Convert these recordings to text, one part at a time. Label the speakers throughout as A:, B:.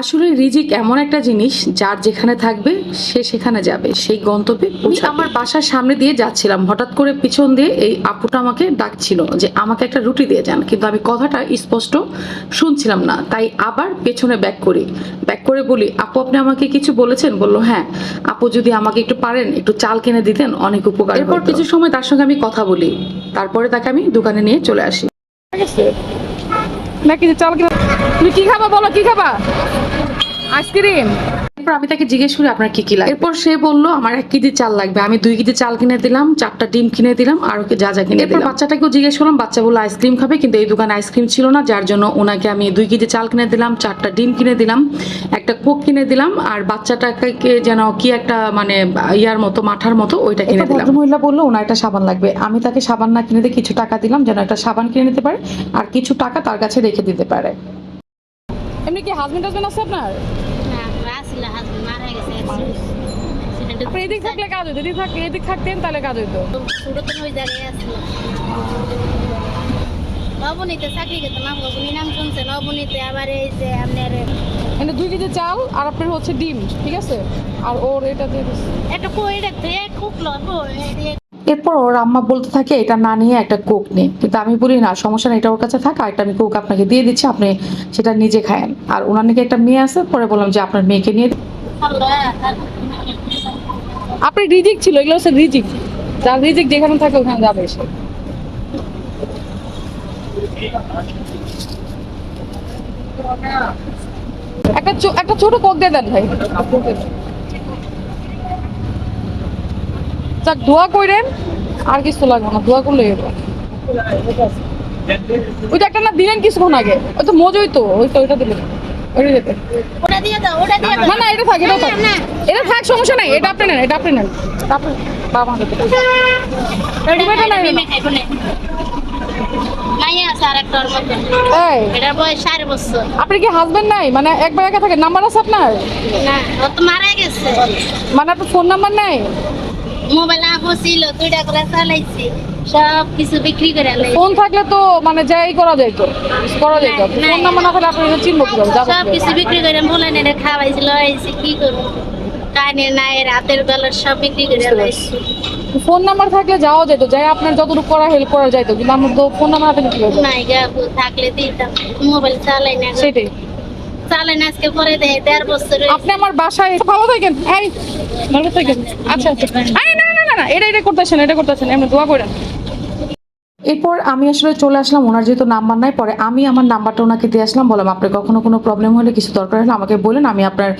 A: আসলে রিজিক এমন একটা জিনিস যার যেখানে থাকবে সে সেখানে যাবে। সেই গন্তব্যে। আমার বাসার সামনে দিয়ে যাচ্ছিলাম। হঠাৎ করে পিছন দিয়ে এই আপুটা আমাকে ডাকছিল যে আমাকে একটা রুটি দিয়ে যান। কিন্তু আমি কথাটা স্পষ্ট শুনছিলাম না। তাই আবার পেছনে ব্যাক করি। ব্যাক করে বলি আপু আপনি আমাকে কিছু বলেছেন? বলল হ্যাঁ। আপু যদি আমাকে একটু পারেন একটু চাল কিনে দিতেন অনেক উপকার এরপর কিছু সময় তার সঙ্গে আমি কথা বলি। তারপরে তাকে আমি দোকানে নিয়ে চলে আসি।
B: নাকি চাল কিনা তুমি কি খাবা বলো কি খাবা? আইসক্রিম
A: এরপর আমি তাকে জিজ্ঞেস করি আপনার কি কি লাগে এরপর সে বলল আমার এক কেজি চাল লাগবে। আমি দুই কেজি চাল কিনে দিলাম চারটা ডিম কিনে দিলাম আর ওকে যা যা কিনে এরপর বাচ্চাটাকেও জিজ্ঞেস করলাম বাচ্চা বলল আইসক্রিম খাবে কিন্তু এই দোকানে আইসক্রিম ছিল না যার জন্য ওনাকে আমি দুই কেজি চাল কিনে দিলাম চারটা ডিম কিনে দিলাম একটা কোক কিনে দিলাম আর বাচ্চাটাকে যেন কি একটা মানে ইয়ার মতো মাঠার মতো ওইটা কিনে দিলাম। মহিলা বলল ওনার একটা সাবান লাগবে। আমি তাকে সাবান না কিনে দিয়ে কিছু টাকা দিলাম যেন একটা সাবান কিনে নিতে পারে আর কিছু টাকা তার কাছে রেখে দিতে পারে।
B: এমনি কি হাজবেন্ড টাজবেন্ড আছে আপনার?
C: হাজবেন্ড।
B: আপনি এদিক থাকলে কাজ হইতো এদিক থাকলে এদিক থাকতেন তাহলে কাজ হইতো।
C: নবনীতে চাকরি নাম নবনীতে আবার এই যে আপনার
B: দুই কেজি চাল আর আপনার হচ্ছে ডিম ঠিক আছে? আর ওর এটা দিয়ে
C: কুকলো
A: এরপর ওর আম্মা বলতে থাকে, এটা না নিয়ে একটা কোক নে। কিন্তু আমি বলি, না, সমস্যা এটা ওর কাছে থাক একটা আমি কোক আপনাকে দিয়ে দিচ্ছি, আপনি সেটা নিজে খায়েন। আর ওনার নাকি একটা মেয়ে আছে, পরে বললাম যে আপনার মেয়েকে নিয়ে
B: আপনি রিজিক ছিল, এগুলো হচ্ছে রিজিক। যার রিজিক যেখানে থাকে, ওখানে যাবে সে। একটা একটা ছোট কোক দিয়ে দেন ভাই। যাক দোয়া করেন আর কিছু লাগবে না দোয়া করলে ওই যে একটা না দিলেন কিছুক্ষণ আগে ওই তো মজুই তো ওই তো ওইটা দিলেন। ওইটা দিতে
C: ওটা দিয়ে দাও ওটা দিয়ে দাও।
B: না না এটা থাক এটা থাক।
C: না, না।
B: এটা থাক সমস্যা নাই এটা আপনি নেন এটা আপনি নেন। আপনি বাবা আপনি কি হাজবেন্ড নাই? মানে একবার একা থাকে নাম্বার আছে আপনার? মানে আপনার ফোন নাম্বার নাই?
C: মোবাইল আপু ছিল দুইটা করে চালাইছি সব কিছু বিক্রি করে আলাই
B: ফোন থাকলে তো মানে যাই করা যাইতো করা
C: নাই,
B: ফোন নাম্বার না থাকলে আপনি চিনবো কীভাবে? যাব
C: সব কিছু বিক্রি করে বলে নেড়ে খাওয়াইছিল আইছি কি করব? কানের নাই রাতের বেলার সব বিক্রি করে আলাইছি
B: ফোন নাম্বার থাকলে যাওয়া যেত যাই আপনার যতটুকু করা হেল্প করা যাইতো কিন্তু আমার তো ফোন নাম্বার হাতে কি হবে
C: নাই গা থাকলে দিতাম মোবাইল চালাই না।
B: সেটাই।
C: চালাই না আজকে পরে দেয় দেড় বছর।
B: আপনি আমার বাসায় ভালো থাকেন। এই ভালো থাকেন। আচ্ছা আচ্ছা। আরে না না না না এটা এটা করতেছেন এটা করতেছেন এমনি দোয়া করেন।
A: এরপর আমি আসলে চলে আসলাম ওনার যেহেতু নাম্বার নাই পরে আমি আমার নাম্বারটা ওনাকে দিয়ে আসলাম বললাম আপনার কখনো কোনো প্রবলেম হলে কিছু দরকার হলে আমাকে বলেন আমি আপনার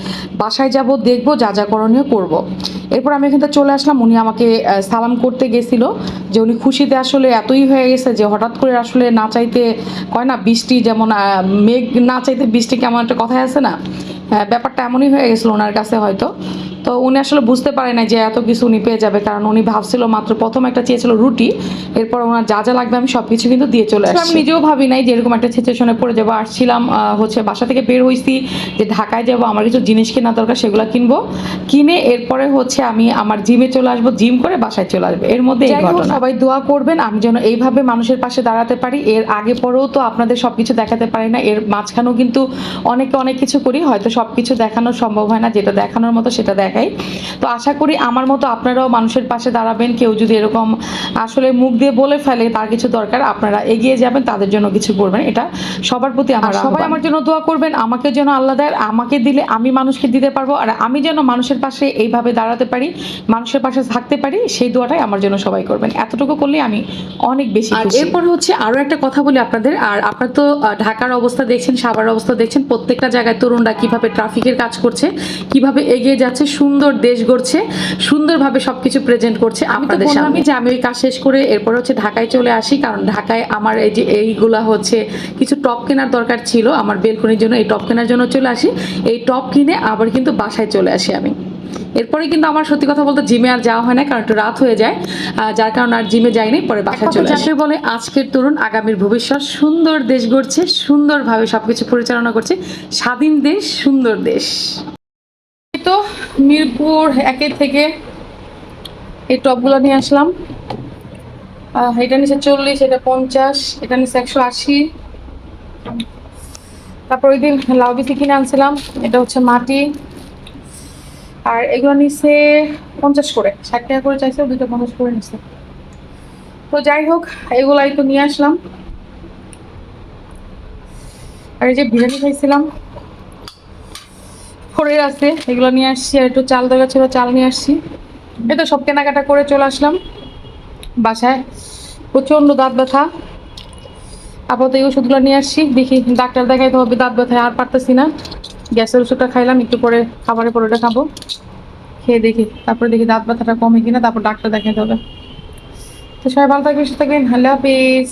A: বাসায় যাব দেখব যা যা করণীয় করব। এরপর আমি এখানে চলে আসলাম উনি আমাকে সালাম করতে গেছিল যে উনি খুশিতে আসলে এতই হয়ে গেছে যে হঠাৎ করে আসলে না চাইতে কয় না বৃষ্টি যেমন মেঘ না চাইতে বৃষ্টি কেমন একটা কথাই আছে না? হ্যাঁ, ব্যাপারটা এমনই হয়ে গেছিল ওনার কাছে হয়তো। তো উনি আসলে বুঝতে পারে না যে এত কিছু উনি পেয়ে যাবে কারণ উনি ভাবছিল মাত্র প্রথম একটা চেয়েছিল রুটি এরপর ওনার যা যা লাগবে আমি সব কিছু কিন্তু দিয়ে চলে আসছি আমি নিজেও ভাবি নাই যে এরকম একটা সিচুয়েশনে পড়ে যাব। আসছিলাম হচ্ছে বাসা থেকে বের হয়েছি যে ঢাকায় যাব আমার কিছু জিনিস কেনা দরকার সেগুলো কিনবো। কিনে এরপরে হচ্ছে আমি আমার জিমে চলে আসব জিম করে বাসায় চলে আসব। এর মধ্যে সবাই দোয়া করবেন আমি যেন এইভাবে মানুষের পাশে দাঁড়াতে পারি। এর আগে পরেও তো আপনাদের সবকিছু দেখাতে পারি না এর মাঝখানেও কিন্তু অনেকে অনেক কিছু করি হয়তো সবকিছু দেখানো সম্ভব হয় না যেটা দেখানোর মতো সেটা দেখাই তো আশা করি আমার মতো আপনারাও মানুষের পাশে দাঁড়াবেন কেউ যদি এরকম আসলে মুখ দিয়ে বলে ফেলে তার কিছু দরকার আপনারা এগিয়ে যাবেন তাদের জন্য কিছু করবেন। এটা সবার প্রতি আমার সবাই আমার জন্য দোয়া করবেন আমাকে যেন আল্লাহ দেয় আমাকে দিলে আমি মানুষকে দিতে পারব আর আমি যেন মানুষের পাশে এইভাবে দাঁড়াতে পারি মানুষের পাশে থাকতে পারি সেই দোয়াটাই আমার জন্য সবাই করবেন। এতটুকু করলে আমি অনেক বেশি আর এরপর হচ্ছে আরও একটা কথা বলি আপনাদের আর আপনারা তো ঢাকার অবস্থা দেখছেন সাভার অবস্থা দেখছেন প্রত্যেকটা জায়গায় তরুণরা কীভাবে ট্রাফিকের কাজ করছে কীভাবে এগিয়ে যাচ্ছে সুন্দর দেশ গড়ছে সুন্দরভাবে সবকিছু প্রেজেন্ট করছে। আপনাদের সামনে। যে আমি ওই কাজ শেষ করে এরপর হচ্ছে ঢাকায় চলে আসি কারণ ঢাকায় আমার এই যে এইগুলা হচ্ছে কিছু টপ কেনার দরকার ছিল আমার বেলকনির জন্য এই টপ কেনার জন্য চলে আসি। এই টপ কিনে আবার কিন্তু বাসায় চলে আসি আমি। এরপরে কিন্তু আমার সত্যি কথা বলতে জিমে আর যাওয়া হয় না কারণ একটু রাত হয়ে যায় যার কারণে আর জিমে যাইনি পরে বাসায় চলে আসে। বলে আজকের তরুণ আগামীর ভবিষ্যৎ সুন্দর দেশ গড়ছে সুন্দরভাবে সবকিছু পরিচালনা করছে স্বাধীন দেশ সুন্দর দেশ।
B: তো মিরপুর একে থেকে এই টপগুলো নিয়ে আসলাম। এটা নিচে চল্লিশ, এটা পঞ্চাশ, এটা নিচে একশো আশি। তারপর ওই দিন লাউ বিচি কিনে আনছিলাম, এটা হচ্ছে মাটি। আর এগুলো নিচে পঞ্চাশ করে, ষাট টাকা করে চাইছে দুটো পঞ্চাশ করে নিচ্ছে তো যাই হোক, এগুলাই তো নিয়ে আসলাম। আর এই যে বিরিয়ানি খাইছিলাম পরে আছে, এগুলো নিয়ে আসছি আর একটু চাল দরকার ছিল, চাল নিয়ে আসছি। এই তো সব কেনাকাটা করে চলে আসলাম বাসায়। প্রচণ্ড দাঁত ব্যথা। আপাতত এই ওষুধগুলো নিয়ে আসছি, দেখি ডাক্তার দেখাইতে হবে দাঁত ব্যথায় আর পারতেছি না। গ্যাসের ওষুধটা খাইলাম, একটু পরে খাবারের পরে ওটা খাব। খেয়ে দেখি, তারপরে দেখি দাঁত ব্যথাটা কমে কিনা, তারপর ডাক্তার দেখাইতে হবে। তো সবাই ভালো থাকবেন, সুস্থ থাকবেন, আল্লাহ হাফিজ।